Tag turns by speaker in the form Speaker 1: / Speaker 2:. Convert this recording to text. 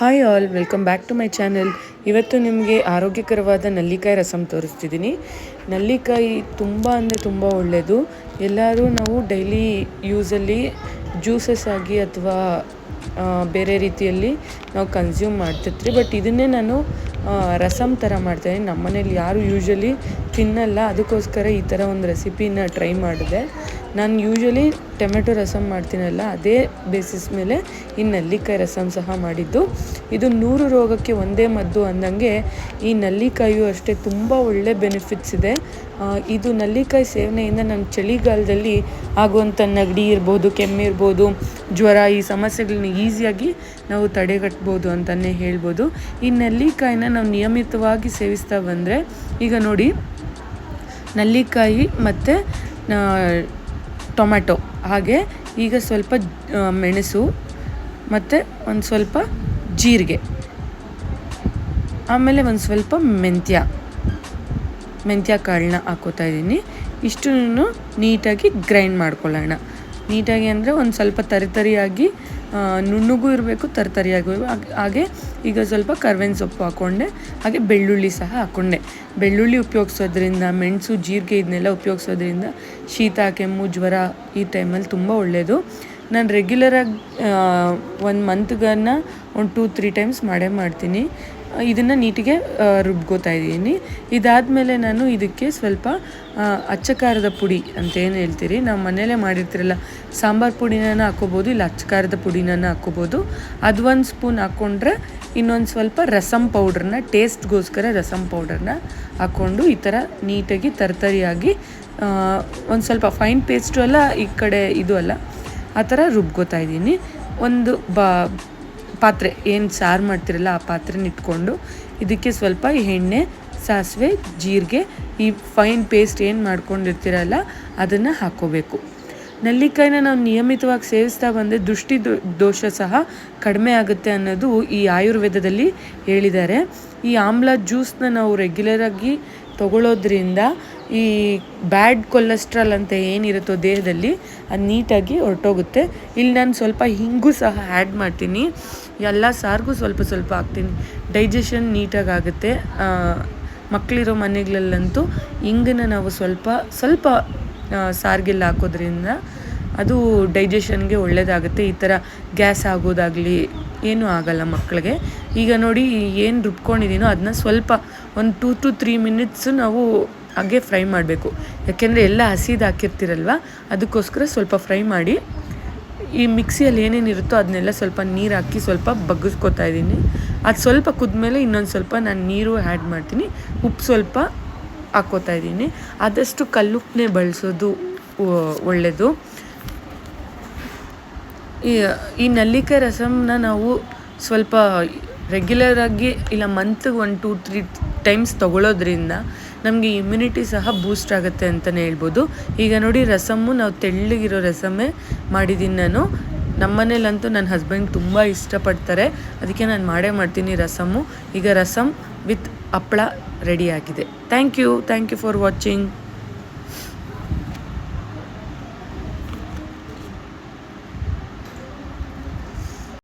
Speaker 1: Hi all welcome back to my channel ಇವತ್ತು ನಿಮಗೆ ಆರೋಗ್ಯಕರವಾದ ನಲ್ಲಿಕಾಯಿ ರಸಮ್ ತೋರಿಸ್ತಿದ್ದೀನಿ. ನಲ್ಲಿಕಾಯಿ ತುಂಬ ಅಂದರೆ ತುಂಬ ಒಳ್ಳೆಯದು ಎಲ್ಲರೂ ನಾವು ಡೈಲಿ ಯೂಸಲ್ಲಿ ಜ್ಯೂಸಸ್ ಆಗಿ ಅಥವಾ ಬೇರೆ ರೀತಿಯಲ್ಲಿ ನಾವು ಕನ್ಸ್ಯೂಮ್ ಮಾಡ್ತಿರ್ತೀವಿ. ಬಟ್ ಇದನ್ನೇ ನಾನು ರಸಮ್ ಥರ ಮಾಡ್ತಾಯಿದ್ದೀನಿ ನಮ್ಮ ಮನೇಲಿ ಯಾರು ಯೂಶಲಿ ತಿನ್ನಲ್ಲ. ಅದಕ್ಕೋಸ್ಕರ ಈ ಥರ ಒಂದು ರೆಸಿಪಿನ ಟ್ರೈ ಮಾಡಿದೆ. ನಾನು ಯೂಶ್ವಲಿ ಟೊಮೆಟೊ ರಸಮ್ ಮಾಡ್ತೀನಲ್ಲ, ಅದೇ ಬೇಸಿಸ್ ಮೇಲೆ ಈ ನಲ್ಲಿಕಾಯಿ ರಸಮ್ ಸಹ ಮಾಡಿದ್ದು. ಇದು ನೂರು ರೋಗಕ್ಕೆ ಒಂದೇ ಮದ್ದು ಅಂದಂಗೆ ಈ ನಲ್ಲಿಕಾಯಿಯು ಅಷ್ಟೇ ತುಂಬ ಒಳ್ಳೆ ಬೆನಿಫಿಟ್ಸ್ ಇದೆ. ಇದು ನಲ್ಲಿಕಾಯಿ ಸೇವನೆಯಿಂದ ನಾನು ಚಳಿಗಾಲದಲ್ಲಿ ಆಗುವಂಥ ನೆಗಡಿ ಇರ್ಬೋದು ಕೆಮ್ಮಿರ್ಬೋದು ಜ್ವರ ಈ ಸಮಸ್ಯೆಗಳನ್ನ ಈಸಿಯಾಗಿ ನಾವು ತಡೆಗಟ್ಬೋದು ಅಂತಲೇ ಹೇಳ್ಬೋದು. ಈ ನಲ್ಲಿಕಾಯಿನ ನಾವು ನಿಯಮಿತವಾಗಿ ಸೇವಿಸ್ತಾ ಬಂದರೆ, ಈಗ ನೋಡಿ, ನಲ್ಲಿಕಾಯಿ ಮತ್ತು ಟೊಮ್ಯಾಟೊ. ಹಾಗೆ ಈಗ ಸ್ವಲ್ಪ ಮೆಣಸು ಮತ್ತು ಒಂದು ಸ್ವಲ್ಪ ಜೀರಿಗೆ. ಆಮೇಲೆ ಒಂದು ಸ್ವಲ್ಪ ಮೆಂತ್ಯ. ಮೆಂತ್ಯ ಕಾಳನ್ನ ಹಾಕೋತಾ ಇದ್ದೀನಿ. ಇಷ್ಟನ್ನು ನೀಟಾಗಿ ಗ್ರೈಂಡ್ ಮಾಡ್ಕೊಳ್ಳೋಣ. ನೀಟಾಗಿ ಅಂದರೆ ಒಂದು ಸ್ವಲ್ಪ ತರಿತರಿಯಾಗಿ ನುಣ್ಣುಗೂ ಇರಬೇಕು ತರಿತರಿಯಾಗಿ ಹಾಗೆ ಈಗ ಸ್ವಲ್ಪ ಕರ್ಬೇವಿನ ಸೊಪ್ಪು ಹಾಕ್ಕೊಂಡೆ ಹಾಗೆ ಬೆಳ್ಳುಳ್ಳಿ ಸಹ ಹಾಕ್ಕೊಂಡೆ ಬೆಳ್ಳುಳ್ಳಿ ಉಪಯೋಗಿಸೋದ್ರಿಂದ, ಮೆಣಸು, ಜೀರಿಗೆ ಇದನ್ನೆಲ್ಲ ಉಪಯೋಗಿಸೋದ್ರಿಂದ ಶೀತ, ಕೆಮ್ಮು, ಜ್ವರ ಈ ಟೈಮಲ್ಲಿ ತುಂಬ ಒಳ್ಳೆಯದು ನಾನು ರೆಗ್ಯುಲರಾಗಿ ಒಂದು ಮಂತ್ಗನ್ನ ಒಂದು ಟೂ ತ್ರೀ ಟೈಮ್ಸ್ ಮಾಡೇ ಮಾಡ್ತೀನಿ. ಇದನ್ನು ನೀಟಿಗೆ ರುಬ್ಕೋತಾ ಇದ್ದೀನಿ. ಇದಾದಮೇಲೆ ನಾನು ಇದಕ್ಕೆ ಸ್ವಲ್ಪ ಅಚ್ಚಕಾರದ ಪುಡಿ ಅಂತ ಏನು ಹೇಳ್ತೀರಿ? ನಾವು ಮನೇಲೇ ಮಾಡಿರ್ತೀರಲ್ಲ ಸಾಂಬಾರು ಪುಡಿನ ಹಾಕ್ಕೋಬೋದು, ಇಲ್ಲ ಅಚ್ಚಕಾರದ ಪುಡಿನ ಹಾಕ್ಕೋಬೋದು. ಅದು ಒಂದು ಸ್ಪೂನ್ ಹಾಕ್ಕೊಂಡ್ರೆ ಇನ್ನೊಂದು ಸ್ವಲ್ಪ ರಸಮ್ ಪೌಡ್ರನ್ನ, ಟೇಸ್ಟ್ಗೋಸ್ಕರ ರಸಮ್ ಪೌಡರ್ನ ಹಾಕ್ಕೊಂಡು ಈ ಥರ ನೀಟಾಗಿ ತರ್ತರಿಯಾಗಿ ಒಂದು ಸ್ವಲ್ಪ ಫೈನ್ ಪೇಸ್ಟು ಅಲ್ಲ, ಈ ಕಡೆ ಇದು ಅಲ್ಲ, ಆ ಥರ ರುಬ್ಕೋತಾ ಇದ್ದೀನಿ. ಒಂದು ಬಾ, ಪಾತ್ರೆ, ಏನು ಸಾರು ಮಾಡ್ತಿರಲ್ಲ ಆ ಪಾತ್ರೆನ ಇಟ್ಕೊಂಡು ಇದಕ್ಕೆ ಸ್ವಲ್ಪ ಎಣ್ಣೆ, ಸಾಸಿವೆ, ಜೀರಿಗೆ, ಈ ಫೈನ್ ಪೇಸ್ಟ್ ಏನು ಮಾಡ್ಕೊಂಡಿರ್ತೀರಲ್ಲ ಅದನ್ನು ಹಾಕ್ಕೋಬೇಕು. ನೆಲ್ಲಿಕಾಯಿನ ನಾವು ನಿಯಮಿತವಾಗಿ ಸೇವಿಸ್ತಾ ಬಂದರೆ ದೃಷ್ಟಿ ದೋಷ ಸಹ ಕಡಿಮೆ ಆಗುತ್ತೆ ಅನ್ನೋದು ಈ ಆಯುರ್ವೇದದಲ್ಲಿ ಹೇಳಿದ್ದಾರೆ. ಈ ಆಮ್ಲ ಜ್ಯೂಸ್ನ ನಾವು ರೆಗ್ಯುಲರಾಗಿ ತಗೊಳ್ಳೋದ್ರಿಂದ ಈ ಬ್ಯಾಡ್ ಕೊಲೆಸ್ಟ್ರಾಲ್ ಅಂತ ಏನಿರುತ್ತೋ ದೇಹದಲ್ಲಿ ಅದು ನೀಟಾಗಿ ಹೊರಟೋಗುತ್ತೆ. ಇಲ್ಲಿ ನಾನು ಸ್ವಲ್ಪ ಹಿಂಗೂ ಸಹ ಆ್ಯಡ್ ಮಾಡ್ತೀನಿ. ಎಲ್ಲ ಸಾರಿಗೂ ಸ್ವಲ್ಪ ಸ್ವಲ್ಪ ಹಾಕ್ತೀನಿ. ಡೈಜೆಷನ್ ನೀಟಾಗಿ ಆಗುತ್ತೆ. ಮಕ್ಕಳಿರೋ ಮನೆಗಳಲ್ಲಂತೂ ಹಿಂಗನ್ನು ನಾವು ಸ್ವಲ್ಪ ಸ್ವಲ್ಪ ಸಾರಿಗೆಲ್ಲ ಹಾಕೋದ್ರಿಂದ ಅದು ಡೈಜೆಷನ್ಗೆ ಒಳ್ಳೆಯದಾಗುತ್ತೆ ಈ ಥರ ಗ್ಯಾಸ್ ಆಗೋದಾಗಲಿ ಏನೂ ಆಗಲ್ಲ ಮಕ್ಕಳಿಗೆ. ಈಗ ನೋಡಿ ಏನು ರುಬ್ಕೊಂಡಿದ್ದೀನೋ ಅದನ್ನ ಸ್ವಲ್ಪ ಒಂದು ಟೂ ಟು ತ್ರೀ ಮಿನಿಟ್ಸು ನಾವು ಹಾಗೆ ಫ್ರೈ ಮಾಡಬೇಕು. ಯಾಕೆಂದರೆ ಎಲ್ಲ ಹಸಿದು ಹಾಕಿರ್ತೀರಲ್ವ? ಅದಕ್ಕೋಸ್ಕರ ಸ್ವಲ್ಪ ಫ್ರೈ ಮಾಡಿ ಈ ಮಿಕ್ಸಿಯಲ್ಲಿ ಏನೇನಿರುತ್ತೋ ಅದನ್ನೆಲ್ಲ ಸ್ವಲ್ಪ ನೀರು ಹಾಕಿ ಸ್ವಲ್ಪ ಬಗ್ಗಿಸ್ಕೊತಾ ಇದ್ದೀನಿ ಅದು ಸ್ವಲ್ಪ ಕುದ್ಮೇಲೆ ಇನ್ನೊಂದು ಸ್ವಲ್ಪ ನಾನು ನೀರು ಆ್ಯಡ್ ಮಾಡ್ತೀನಿ. ಉಪ್ಪು ಸ್ವಲ್ಪ ಹಾಕ್ಕೋತಾ ಇದ್ದೀನಿ. ಆದಷ್ಟು ಕಲ್ಲುಪ್ಪನ್ನೇ ಬಳಸೋದು ಒಳ್ಳೆಯದು ಈ ಈ ನಲ್ಲಿಕಾಯಿ ರಸಮನ್ನ ನಾವು ಸ್ವಲ್ಪ ರೆಗ್ಯುಲರಾಗಿ ಇಲ್ಲ ಮಂತ್ಗೆ ಒನ್ ಟೂ ತ್ರೀ ಟೈಮ್ಸ್ ತಗೊಳ್ಳೋದ್ರಿಂದ ನಮಗೆ ಇಮ್ಯುನಿಟಿ ಸಹ ಬೂಸ್ಟ್ ಆಗುತ್ತೆ ಅಂತಲೇ ಹೇಳ್ಬೋದು. ಈಗ ನೋಡಿ ರಸಮ್ಮು ನಾವು ತೆಳ್ಳಗಿರೋ ರಸಮೇ ಮಾಡಿದ್ದೀನಿ ನಾನು. ನಮ್ಮನೇಲಂತೂ ನನ್ನ ಹಸ್ಬೆಂಡ್ ತುಂಬ ಇಷ್ಟಪಡ್ತಾರೆ. ಅದಕ್ಕೆ ನಾನು ಮಾಡೇ ಮಾಡ್ತೀನಿ ರಸಮ್ಮು. ಈಗ ರಸಮ್ ವಿತ್ ಹಪ್ಪಳ ರೆಡಿಯಾಗಿದೆ thank you thank you for watching